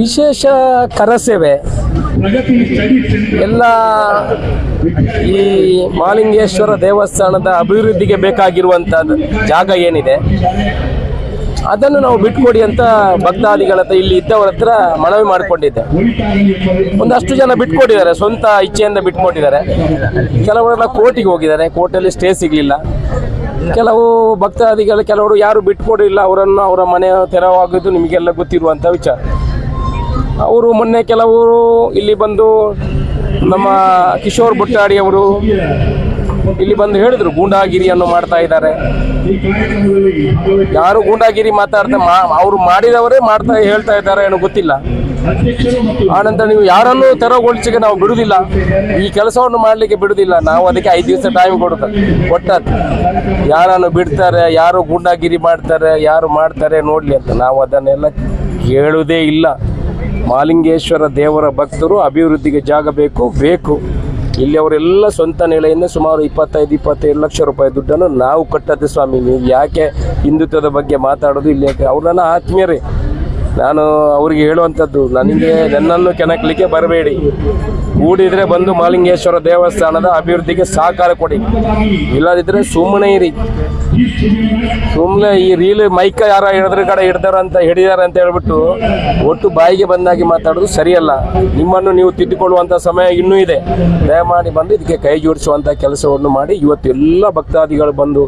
ವಿಶೇಷ ಕರಸೇವೆ. ಎಲ್ಲ ಈ ಮಾಲಿಂಗೇಶ್ವರ ದೇವಸ್ಥಾನದ ಅಭಿವೃದ್ಧಿಗೆ ಬೇಕಾಗಿರುವಂಥ ಜಾಗ ಏನಿದೆ, ಅದನ್ನು ನಾವು ಬಿಟ್ಕೊಡಿ ಅಂತ ಭಕ್ತಾದಿಗಳ ಹತ್ರ ಇಲ್ಲಿ ಇದ್ದವರ ಹತ್ರ ಮನವಿ ಮಾಡಿಕೊಂಡಿದ್ದೆ. ಒಂದಷ್ಟು ಜನ ಬಿಟ್ಕೊಟ್ಟಿದ್ದಾರೆ, ಸ್ವಂತ ಇಚ್ಛೆಯಿಂದ ಬಿಟ್ಕೊಟ್ಟಿದ್ದಾರೆ. ಕೆಲವರೆಲ್ಲ ಕೋರ್ಟಿಗೆ ಹೋಗಿದ್ದಾರೆ, ಕೋರ್ಟಲ್ಲಿ ಸ್ಟೇ ಸಿಗಲಿಲ್ಲ. ಕೆಲವು ಭಕ್ತಾದಿಗಳು, ಕೆಲವರು ಯಾರು ಬಿಟ್ಕೊಡಿಲ್ಲ, ಅವರನ್ನು ಅವರ ಮನೆ ತೆರವಾಗಿದ್ದು ನಿಮಗೆಲ್ಲ ಗೊತ್ತಿರುವಂಥ ವಿಚಾರ. ಅವರು ಮೊನ್ನೆ ಕೆಲವರು ಇಲ್ಲಿ ಬಂದು ನಮ್ಮ ಕಿಶೋರ್ ಬುಟ್ಟಾಡಿ ಅವರು ಇಲ್ಲಿ ಬಂದು ಹೇಳಿದ್ರು ಗೂಂಡಾಗಿರಿಯನ್ನು ಮಾಡ್ತಾ ಇದ್ದಾರೆ. ಯಾರು ಗೂಂಡಾಗಿರಿ ಮಾತಾಡ್ತಾ ಅವರು ಮಾಡಿದವರೇ ಮಾಡ್ತಾ ಹೇಳ್ತಾ ಇದ್ದಾರೆ ಏನೋ ಗೊತ್ತಿಲ್ಲ. ಆನಂತರ ನೀವು ಯಾರನ್ನು ತೆರವುಗೊಳಿಸಿಗೆ ನಾವು ಬಿಡುವುದಿಲ್ಲ. ಈ ಕೆಲಸವನ್ನು ಮಾಡಲಿಕ್ಕೆ ಬಿಡುವುದಿಲ್ಲ. ನಾವು ಅದಕ್ಕೆ ಐದು ದಿವಸ ಟೈಮ್ ಕೊಡುತ್ತೆ. ಒಟ್ಟ ಯಾರನ್ನು ಬಿಡ್ತಾರೆ, ಯಾರು ಗೂಂಡಾಗಿರಿ ಮಾಡ್ತಾರೆ, ಯಾರು ಮಾಡ್ತಾರೆ ನೋಡಲಿ ಅಂತ. ನಾವು ಅದನ್ನೆಲ್ಲ ಕೇಳುವುದೇ ಇಲ್ಲ. ಮಾಲಿಂಗೇಶ್ವರ ದೇವರ ಭಕ್ತರು ಅಭಿವೃದ್ಧಿಗೆ ಜಾಗ ಬೇಕು ಬೇಕು. ಇಲ್ಲಿ ಅವರೆಲ್ಲ ಸ್ವಂತ ನೆಲೆಯಿಂದ ಸುಮಾರು ಇಪ್ಪತ್ತೈದು ಇಪ್ಪತ್ತೈದು ಲಕ್ಷ ರೂಪಾಯಿ ದುಡ್ಡನ್ನು ನಾವು ಕಟ್ಟದ್ದು ಸ್ವಾಮಿ. ನೀವು ಯಾಕೆ ಹಿಂದುತ್ವದ ಬಗ್ಗೆ ಮಾತಾಡೋದು? ಇಲ್ಲಿ ಯಾಕೆ ಅವ್ರು ನನ್ನ ಆತ್ಮೀಯರೇ. ನಾನು ಅವರಿಗೆ ಹೇಳುವಂಥದ್ದು ನನಗೆ ನನ್ನನ್ನು ಕೆಣಕಲಿಕ್ಕೆ ಬರಬೇಡಿ. ಕೂಡಿದ್ರೆ ಬಂದು ಮಾಲಿಂಗೇಶ್ವರ ದೇವಸ್ಥಾನದ ಅಭಿವೃದ್ಧಿಗೆ ಸಹಕಾರ ಕೊಡಿ. ಇಲ್ಲದಿದ್ದರೆ ಸುಮ್ಮನೆ ಇರಿ. ಸುಮ್ಮನೆ ಈ ರೀಲ್ ಮೈಕ ಯಾರ ಹಿಡಿದ್ರ ಕಡೆ ಹಿಡ್ದಾರ ಅಂತ ಹಿಡಿದಾರ ಅಂತ ಹೇಳ್ಬಿಟ್ಟು ಒಟ್ಟು ಬಾಯಿಗೆ ಬಂದಾಗಿ ಮಾತಾಡೋದು ಸರಿಯಲ್ಲ. ನಿಮ್ಮನ್ನು ನೀವು ತಿದ್ದುಕೊಳ್ಳುವಂಥ ಸಮಯ ಇನ್ನೂ ಇದೆ. ದಯಮಾಡಿ ಬಂದು ಇದಕ್ಕೆ ಕೈ ಜೋಡಿಸುವಂಥ ಕೆಲಸವನ್ನು ಮಾಡಿ. ಇವತ್ತು ಎಲ್ಲ ಭಕ್ತಾದಿಗಳು ಬಂದು